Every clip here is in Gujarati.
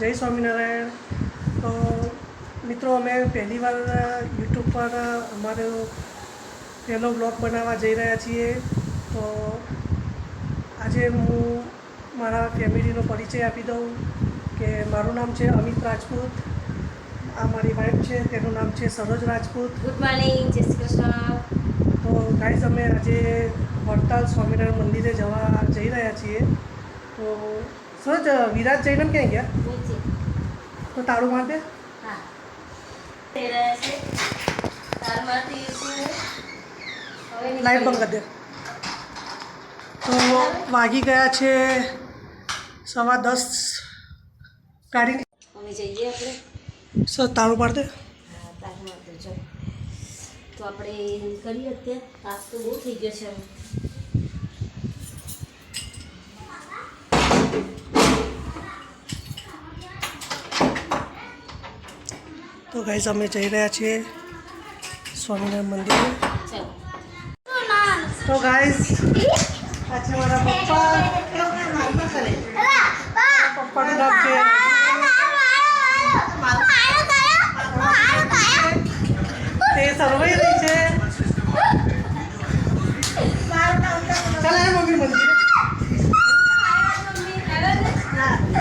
જય સ્વામિનારાયણ. તો મિત્રો અમે પહેલી વાર યુટ્યુબ પર અમારો પહેલો બ્લોગ બનાવવા જઈ રહ્યા છીએ. તો આજે હું મારા ફેમિલીનો પરિચય આપી દઉં કે મારું નામ છે અમિત રાજપૂત. આ મારી વાઈફ છે તેનું નામ છે સરોજ રાજપૂત. ગુડ મોર્નિંગ જય શ્રી કૃષ્ણ. તો ગાઈઝ અમે આજે વડતાલ સ્વામિનારાયણ મંદિરે જવા જઈ રહ્યા છીએ. તો સરોજ વિરાટ જઈને ક્યાં ગયા? તો તારું શું હવે લાઈટ બંધ કરી દે. તો વાગી ગયા છે સવા દસ. કાઢી જઈએ આપણે. સર તારું પાડ દે હા તારમાં તો આપણે કરીએ અત્યારે. તાપ તો બહુ થઈ ગયો છે. તો ગાઈઝ અમે જઈ રહ્યા છીએ સ્વામિનારાયણ મંદિરે. તો ગાઈઝ આ મારા પપ્પા પપ્પાનું નામ છે તે સરવાઈ રહી છે. ચાલ મમ્મી મંદિરે તો ગાઈઝ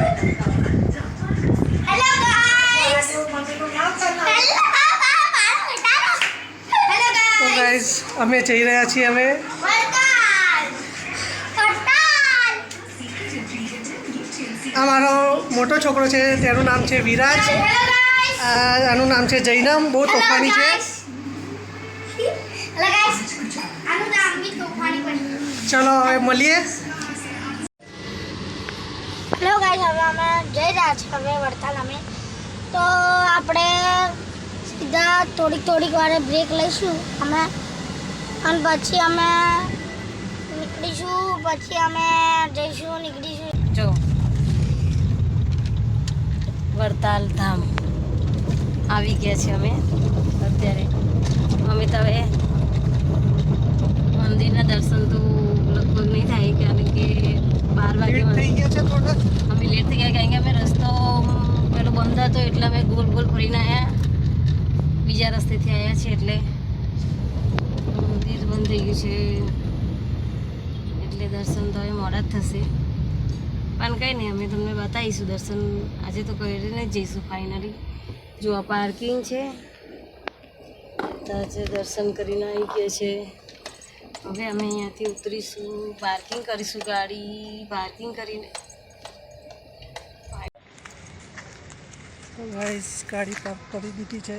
અમે જઈ રહ્યા છીએ હવે. આ મારો મોટો છોકરો છે તેનું નામ છે વિરાજ. આનું નામ છે જૈનમ. બહુ તોફાની છે. ચલો હવે મળીએ. રહ્યા છીએ હવે વડતાલ અમે. તો આપણે સીધા થોડીક થોડીક વારે બ્રેક લઈશું. અમે અને પછી અમે નીકળીશું પછી અમે જઈશું નીકળીશું. જો. વડતાલ ધામ આવી ગયા છે અમે અત્યારે. અમે તો હવે મંદિરના દર્શન તો લગભગ નહીં થાય કારણ કે બાર વાગે થઈ ગયા છે થોડા. અમે લેટ થઈ ગયા કારણ કે અમે રસ્તો પેલો બંધ હતો એટલે અમે ગોલ ગોલ ફરીને આવ્યા બીજા રસ્તેથી આવ્યા છીએ એટલે. મંદિર બંધ થઈ ગયું છે. એટલે દર્શન તો હવે મોડા જ થશે. પણ કંઈ નહીં, અમે તમને બતાવીશું. દર્શન આજે તો કરીને જ જઈશું ફાઇનલી જો આ પાર્કિંગ છે આજે દર્શન કરીને આવી ગયા છે. હવે અમે અહીંયાથી ઉતરીશું. પાર્કિંગ કરીશું ગાડી પાર્કિંગ કરીને. તો ગાઈઝ ગાડી પાર્ક કરી દીધી છે.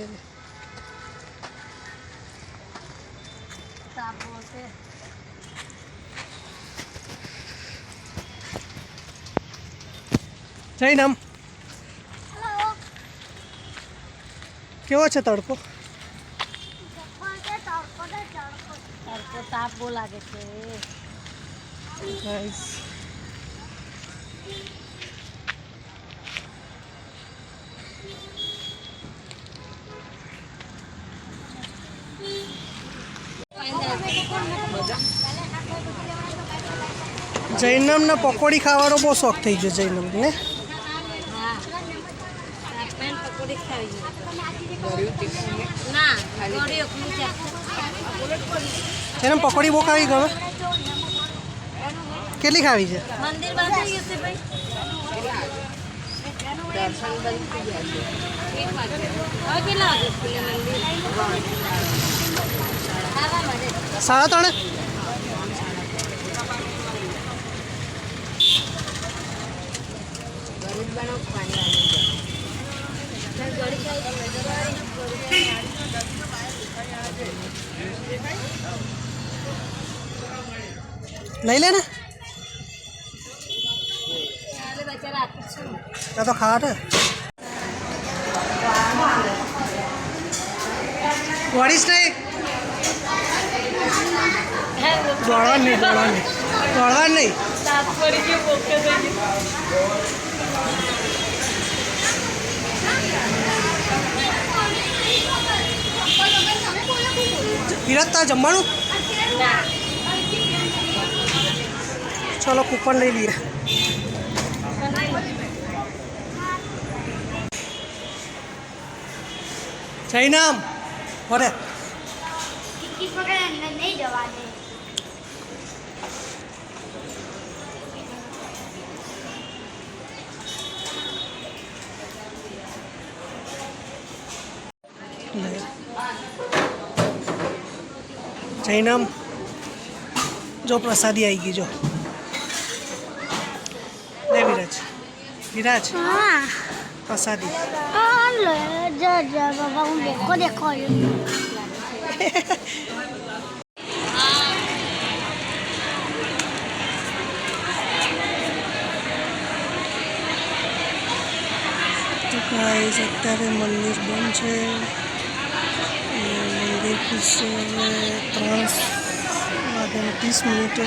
જય નામ. કેવો છે તડકો? તડકો તાપ બહુ લાગે છે. ગાઈઝ જૈનમને પકોડી ખાવાનો બહુ શોખ થઈ ગયો જૈનમને. હા પકોડી બહુ ખાવી ગમે. કેટલી ખાવી છે? સાડા બંધ થઈ ગયું છે ભાઈ દર્શન બંધ થઈ ગયા છે એક વાગે હવે કેટલા વાગે ખુલે મંદિર ખાવા માટે સાડા ત્રણે લઈ લે ને. ત્યાં તો ખાટ વળીશ નહીં દોડવા નહીં. દોડવા નહીં દોડવા નહીં. વિરાજ તાર જમવાનું? चलो कूपन ले लिया सही नाम? और सही नाम? जो प्रसादी आएगी जो। વિરાજ હા પ્રસાદી હાલે જા જા બાબા હું દેખો દેખો તો ગાઈસ અત્યારે મંદિર બંધ છે અને મંદિર ખુલશે હવે ત્રણ વાગ્યાને ત્રીસ મિનિટે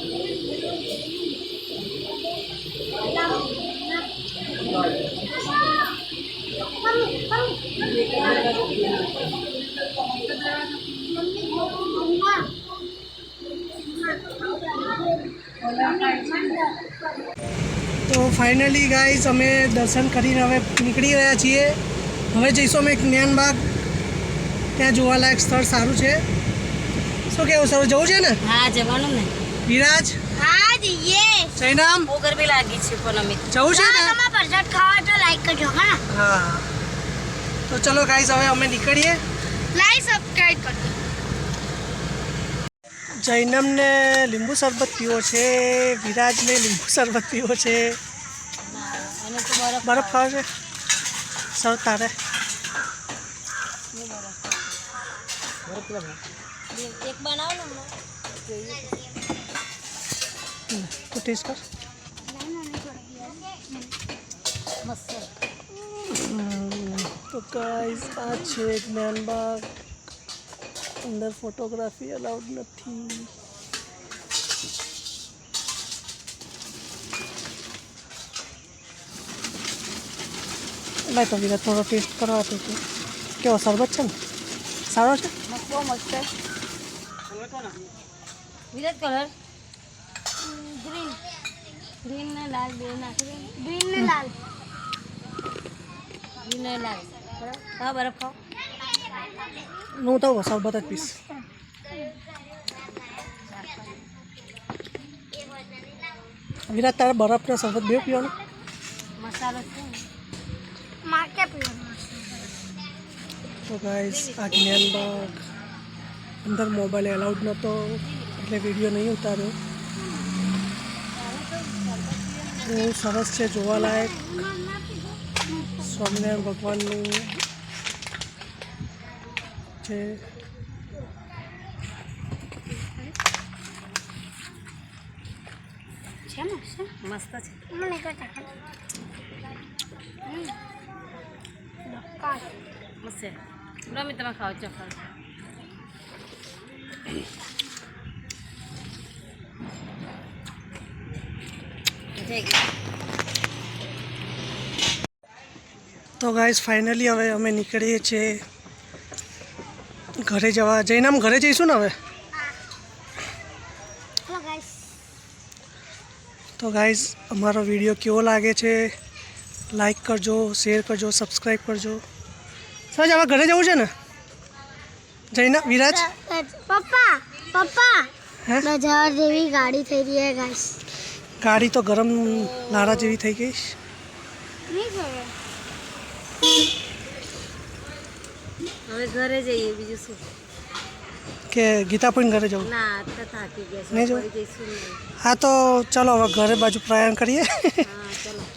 તો ફાઇનલી ગાઈઝ અમે દર્શન કરીને હવે નીકળી રહ્યા છીએ. હવે જઈશું અમે જ્ઞાનબાગ. ત્યાં જોવાલાયક સ્થળ સારું છે. શું કેવું સર? જવું છે ને? હા, જવાનું ને. વિરાજ હા સહી નામ બહુ ગરમી લાગી છે પણ અમે. જવું છે ને તમે પ્રસાદ ખાવા તો લાઈક કરજો હા હા. તો ચલો ગાઈસ હવે અમે નીકળીએ. લાઈક સબસ્ક્રાઇબ કરજો. જૈનમને લીંબુ શરબત પીવો છે વિરાજને લીંબુ શરબત પીવો છે. બરફ ખાવો છે સર તારે? એક બનાવો ને હમણાં. તું ટેસ્ટ કર મસ્ત હમ, તો ગાઈઝ આ છે જ્ઞાનબાગ અંદર ફોટોગ્રાફી અલાઉડ નથી લાય તો વિરાટ થોડો ટેસ્ટ કરવા તો તું કેવો શરબત છે ને સારો છે મસ્ત બહુ મસ્ત વિરાટ કલર ગ્રીન ગ્રીન ને લાલ બે નાખી ગ્રીન ને લાલ. ગ્રીન ને લાલ. હા બરફ ખાઓ. હું તો શરબત જ પીશ વિરાટ તારે બરફનો શરબત બે પીવાનો? મસાલો છે ને. માકે પીવાનું તો ગાઈસ આ જ્ઞાનબાગ. અંદર મોબાઈલ એલાઉડ નહોતો એટલે વીડિયો નહીં ઉતાર્યો. બહુ સરસ છે જોવાલાયક. સ્વામિનારાયણ ભગવાનનું છે. છે ને મસ્ત છે. છે રમી તમે ખાવ ચોખ્ખા તો ગાઈઝ ફાઇનલી હવે અમે નીકળીએ છીએ ઘરે જવા. જઈને આમ ઘરે જઈશું ને હવે? હેલો ગાઈસ તો ગાઈઝ અમારો વીડિયો કેવો લાગે છે? લાઈક કરજો શેર કરજો સબસ્ક્રાઈબ કરજો. સજ હવે ઘરે જવું છે ને? જઈને વિરાજ? પપ્પા પપ્પા. હે? બજાર જેવી ગાડી થઈ રહી છે ગાઈસ ગાડી તો ગરમ લારા જેવી થઈ ગઈ હવે ઘરે જઈએ બીજું શું? કે ગીતાપુરીને ઘરે જવું? નહીં જવું? હા તો ચલો હવે ઘરે બાજુ પ્રયાણ કરીએ.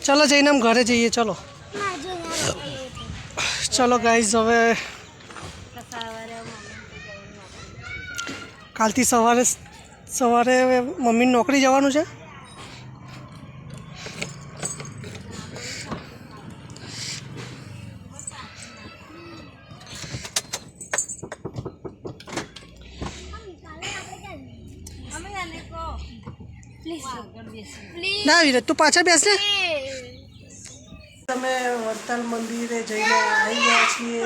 ચલો. જઈને આમ ઘરે જઈએ ચલો. ચલો ગાઈઝ હવે કાલથી સવારે સવારે મમ્મીની નોકરી જવાનું છે. ના વિરત તું પાછા બેસ ને તમે વડતાલ મંદિરે જઈને આવી ગયા છીએ.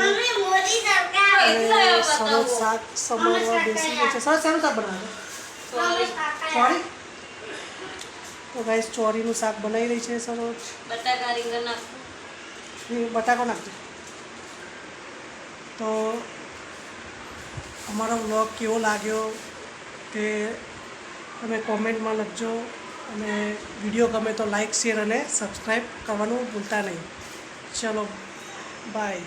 અને સરસ શાક સમારવા બેસી ગયા છે. સરસ શાક બનાવે. ચોરી તો ગાઈસ ચોરીનું શાક બનાવી રહી છે સરોજ. બટાકા રીંગણ નાખું. બટાકો નાખજો તો અમારો વ્લોગ કેવો લાગ્યો તે તમે કોમેન્ટમાં લખજો અને વીડિયો ગમે તો લાઇક શેર અને સબસ્ક્રાઈબ કરવાનું ભૂલતા નહીં. ચલો, બાય.